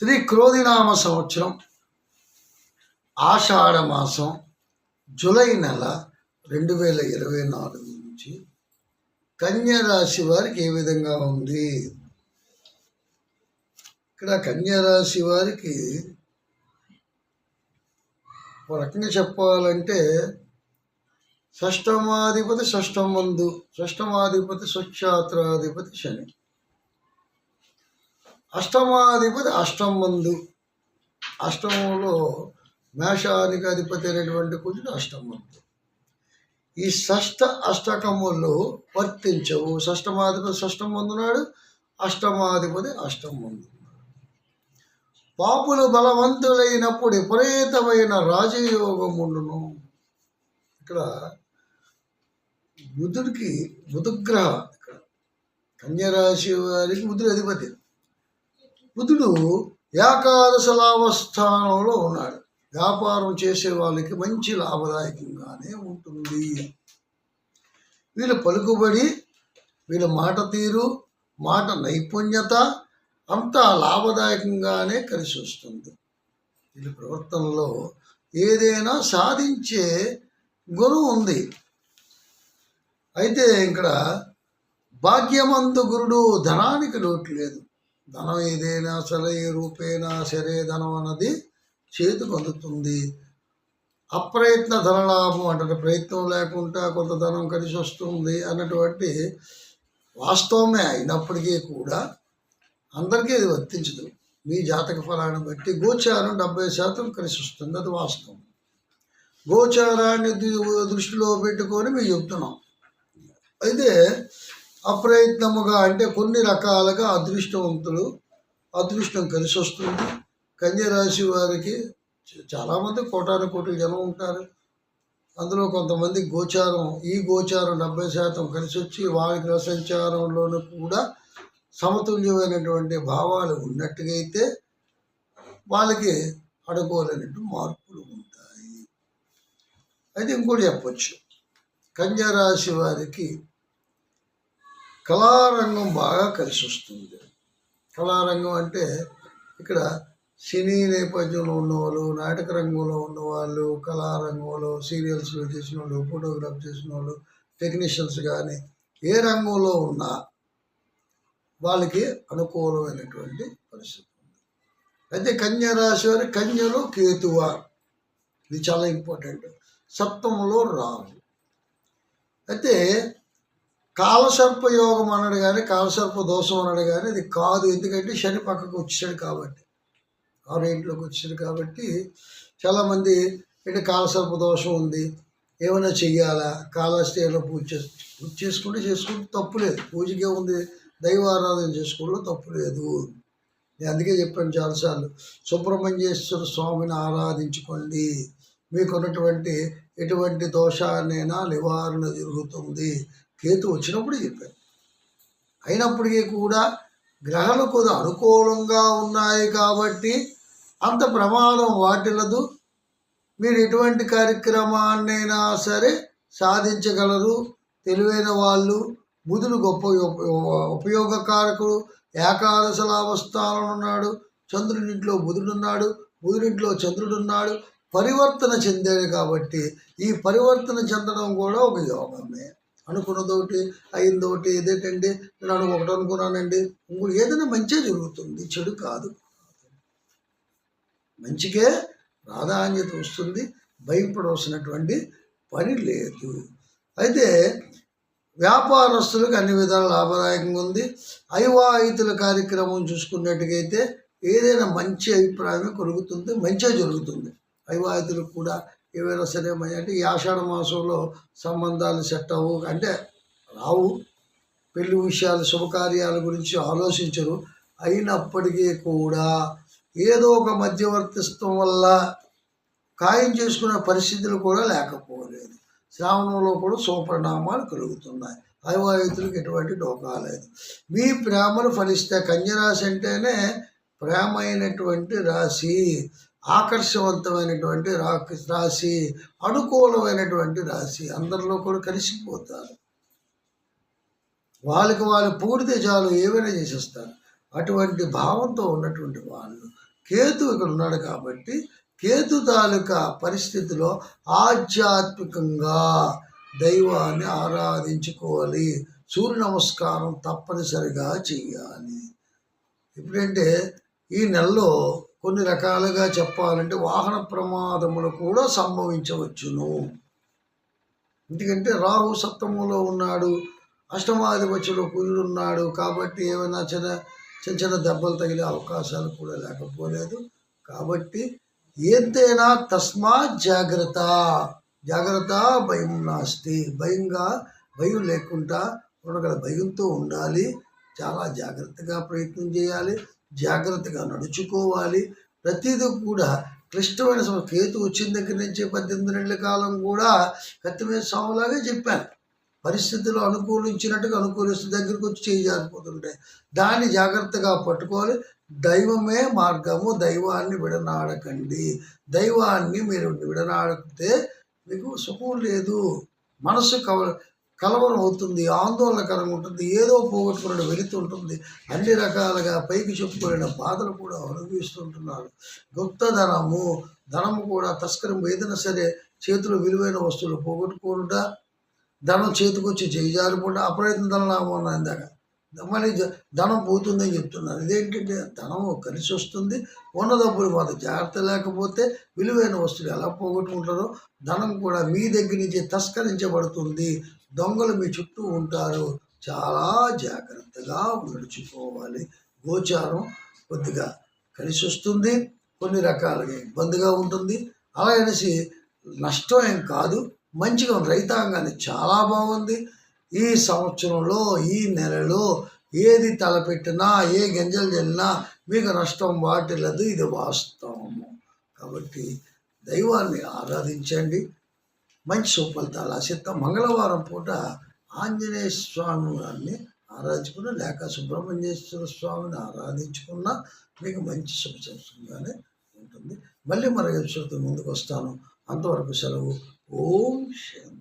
శ్రీ క్రోధినామ సంవత్సరం ఆషాఢ మాసం జూలై నెల రెండు వేల ఇరవై నాలుగు నుంచి కన్యరాశి వారికి ఏ విధంగా ఉంది? ఇక్కడ కన్యరాశి వారికి ఒక రకంగా చెప్పాలంటే షష్టమాధిపతి షష్టం ముందు షష్టమాధిపతి స్వచ్ఛాత్రాధిపతి శని. అష్టమాధిపతి అష్టమందు. అష్టమంలో మేషానికి అధిపతి అయినటువంటి కుజుడు అష్టమందు. ఈ షష్ట అష్టకములు వర్తించవు. షష్టమాధిపతి షష్టం ముందున్నాడు అష్టమాధిపతి అష్టం ముందు పాపులు బలవంతులైనప్పుడు విపరీతమైన రాజయోగం ఉండును ఇక్కడ బుధుడికి బుధగ్రహ ఇక్కడ. కన్యరాశి వారికి బుధుడు అధిపతి. బుధుడు ఏకాదశలాభస్థానంలో ఉన్నాడు. వ్యాపారం చేసే వాళ్ళకి మంచి లాభదాయకంగానే ఉంటుంది. వీళ్ళ పలుకుబడి వీళ్ళ మాట తీరు మాట నైపుణ్యత అంతా లాభదాయకంగానే కలిసి వస్తుంది. వీళ్ళ ప్రవర్తనలో ఏదైనా సాధించే గుణం ఉంది. అయితే ఇక్కడ భాగ్యమందు గురుడు ధనానికి లోటు లేదు. ధనం ఏదైనా సరే ఏ సరే ధనం అన్నది చేతికి అందుతుంది అప్రయత్న ధనలాభం అంటే ప్రయత్నం లేకుండా కొంత ధనం కలిసి వస్తుంది అన్నటువంటి వాస్తవమే అయినప్పటికీ కూడా అందరికీ ఇది వర్తించదు. మీ జాతక ఫలాన్ని బట్టి గోచారం డెబ్బై శాతం కలిసి వస్తుంది. అది వాస్తవం. గోచారాన్ని దృష్టిలో పెట్టుకొని మేము చెప్తున్నాం. అయితే అప్రయత్నముగా అంటే కొన్ని రకాలుగా అదృష్టవంతులు అదృష్టం కలిసి వస్తుంది కన్యరాశి వారికి చాలామంది కోటాను కోట్ల జనం ఉంటారు. అందులో కొంతమంది గోచారం ఈ గోచారం డెబ్బై శాతం కలిసి వచ్చి వారి గ్రహ సంచారంలోనూ కూడా సమతుల్యమైనటువంటి భావాలు ఉన్నట్టుగా అయితే వాళ్ళకి అడుకోలేనట్టు మార్పులు ఉంటాయి. అయితే ఇంకోటి చెప్పొచ్చు. కన్యారాశి వారికి కళారంగం బాగా కలిసి వస్తుంది. కళారంగం అంటే ఇక్కడ సినీ నేపథ్యంలో ఉన్నవాళ్ళు నాటక రంగంలో ఉన్నవాళ్ళు కళారంగంలో సీరియల్స్ చేసిన వాళ్ళు ఫోటోగ్రాఫ్ చేసిన వాళ్ళు టెక్నీషియన్స్ కానీ ఏ రంగంలో ఉన్నా వాళ్ళకి అనుకూలమైనటువంటి పరిస్థితి ఉంది. అయితే కన్యా రాశి వారి కన్యలో కేతువ. ఇది చాలా ఇంపార్టెంట్. సప్తములో రాహు. అయితే కాలసర్ప యోగం అన్నాడు కానీ కాలసర్ప దోషం అన్నాడు కానీ ఇది కాదు. ఎందుకంటే శని పక్కకు వచ్చాడు కాబట్టి ఆరు ఇంట్లోకి వచ్చాడు కాబట్టి చాలామంది అంటే కాలసర్ప దోషం ఉంది ఏమైనా చెయ్యాలా? కాలస్థేలో పూజ చేసు పూజ చేసుకుంటే చేసుకుంటే తప్పు లేదు. పూజకే ఉంది దైవారాధన చేసుకోవడంలో తప్పు లేదు. నేను అందుకే చెప్పాను చాలాసార్లు సుబ్రహ్మణ్యేశ్వర స్వామిని ఆరాధించుకోండి. మీకున్నటువంటి ఎటువంటి దోషాన్నైనా నివారణ జరుగుతుంది. కేతు వచ్చినప్పుడు చెప్పారు అయినప్పటికీ కూడా గ్రహాలు కొద్ది అనుకూలంగా ఉన్నాయి కాబట్టి అంత ప్రమాదం వాటిల్లదు. మీరు ఎటువంటి కార్యక్రమాన్నైనా సరే సాధించగలరు. తెలివైన వాళ్ళు బుధుడు గొప్ప ఉపయోగకారకుడు ఏకాదశ లాభస్థానంలో ఉన్నాడు. చంద్రుడింట్లో బుధుడున్నాడు. బుధుడింట్లో చంద్రుడున్నాడు. పరివర్తన చెందాడు కాబట్టి ఈ పరివర్తన చెందడం కూడా ఒక యోగమే. అనుకున్నదోటి అయిందోటి ఏదేటండి? నేను ఒకటి అనుకున్నానండి. ఇంకో ఏదైనా మంచిగా జరుగుతుంది. చెడు కాదు. మంచికే ప్రాధాన్యత వస్తుంది. భయపడవలసినటువంటి పని లేదు. అయితే వ్యాపారస్తులకు అన్ని విధాల లాభదాయకంగా ఉంది. అవివాహితుల కార్యక్రమం చూసుకున్నట్టుగైతే ఏదైనా మంచి అభిప్రాయమే కలుగుతుంది. మంచిగా జరుగుతుంది. వైవాహితులకు కూడా ఏవైనా సరే అంటే ఆషాఢ మాసంలో సంబంధాలు సెట్ అవ్వు అంటే రావు పెళ్ళి విషయాలు శుభకార్యాల గురించి ఆలోచించరు. అయినప్పటికీ కూడా ఏదో ఒక మధ్యవర్తిత్వం వల్ల ఖాయం చేసుకునే పరిస్థితులు కూడా లేకపోలేదు. శ్రావణంలో కూడా శుభపరిణామాలు కలుగుతున్నాయి. అవివాహితులకు ఎటువంటి డోకా లేదు. మీ ప్రేమను ఫలిస్తే కన్యరాశి అంటేనే ప్రేమ అయినటువంటి రాశి. ఆకర్షవంతమైనటువంటి రాశి అనుకూలమైనటువంటి రాశి. అందరిలో కూడా కలిసిపోతారు. వాళ్ళకి వాళ్ళు పూడితే చాలు ఏమైనా చేసేస్తారు. అటువంటి భావంతో ఉన్నటువంటి వాళ్ళు. కేతు ఇక్కడ ఉన్నాడు కాబట్టి కేతు తాలూకా పరిస్థితిలో ఆధ్యాత్మికంగా దైవాన్ని ఆరాధించుకోవాలి. సూర్య నమస్కారం తప్పనిసరిగా చెయ్యాలి. ఇప్పుడంటే ఈ నెలలో కొన్ని రకాలుగా చెప్పాలంటే వాహన ప్రమాదములు కూడా సంభవించవచ్చును. ఎందుకంటే రాహు సప్తమంలో ఉన్నాడు అష్టమాధిపత్యంలో కుజుడు ఉన్నాడు కాబట్టి ఏమైనా చిన్న చిన్న చిన్న దెబ్బలు తగిలే అవకాశాలు కూడా లేకపోలేదు. కాబట్టి ఏదైనా తస్మాత్ జాగ్రత్త జాగ్రత్త భయం నాస్తి. భయంగా భయం లేకుండా ఉండగల భయంతో ఉండాలి. చాలా జాగ్రత్తగా ప్రయత్నం చేయాలి. జాగ్రత్తగా నడుచుకోవాలి. ప్రతిదీ కూడా క్లిష్టమైన సమయం. కేతు వచ్చిన దగ్గర నుంచి పద్దెనిమిది నెలల కాలం కూడా కత్తిమీద స్వామిలాగే చెప్పాను పరిస్థితులు అనుకూలించినట్టుగా అనుకూలిస్తూ దగ్గరికి వచ్చి చేయాలిపోతుంటాయి దాన్ని జాగ్రత్తగా పట్టుకోవాలి. దైవమే మార్గము. దైవాన్ని విడనాడకండి. దైవాన్ని మీరు విడనాడితే మీకు సుఖం లేదు. మనసు కవ కలవరం అవుతుంది ఆందోళనకరంగా ఉంటుంది ఏదో పోగొట్టుకుని వెళుతుంటుంది. అన్ని రకాలుగా పైకి చెప్పుకునే బాధలు కూడా అనుభవిస్తుంటున్నారు గుప్త ధనము కూడా తస్కరం ఏదైనా సరే చేతిలో విలువైన వస్తువులు పోగొట్టుకుంటా ధనం చేతికొచ్చి చేజారిపోతే అప్రయత్న ధనం లాభం ఇందాక. మళ్ళీ ధనం పోతుందని చెప్తున్నారు. ఇదేంటంటే ధనం కలిసి వస్తుంది. ఉన్న డబ్బులు మాత్రం జాగ్రత్త లేకపోతే విలువైన వస్తువులు ఎలా పోగొట్టుకుంటారో ధనం కూడా మీ దగ్గర నుంచి తస్కరించబడుతుంది. దొంగలు మీ చుట్టూ ఉంటారు. చాలా జాగ్రత్తగా నడుచుకోవాలి. గోచారం కొద్దిగా కలిసి వస్తుంది. కొన్ని రకాలుగా ఇబ్బందిగా ఉంటుంది. అలా అనేసి నష్టం ఏం కాదు. మంచిగా రైతాంగాన్ని చాలా బాగుంది. ఈ సంవత్సరంలో ఈ నెలలో ఏది తలపెట్టినా ఏ గింజలు చల్లినా మీకు నష్టం వాటిల్లదు. ఇది వాస్తవము కాబట్టి దైవాన్ని ఆరాధించండి. మంచి సుఫలితాలు ఆశిస్తాం. మంగళవారం పూట ఆంజనేయ స్వామి వారిని ఆరాధించుకున్న లేక సుబ్రహ్మణ్యేశ్వర స్వామిని ఆరాధించుకున్న మీకు మంచి శుభసంగానే ఉంటుంది. మళ్ళీ మరొక ఎపిసోడ్తో ముందుకు వస్తాను అంతవరకు సెలవు. ఓం శాంతి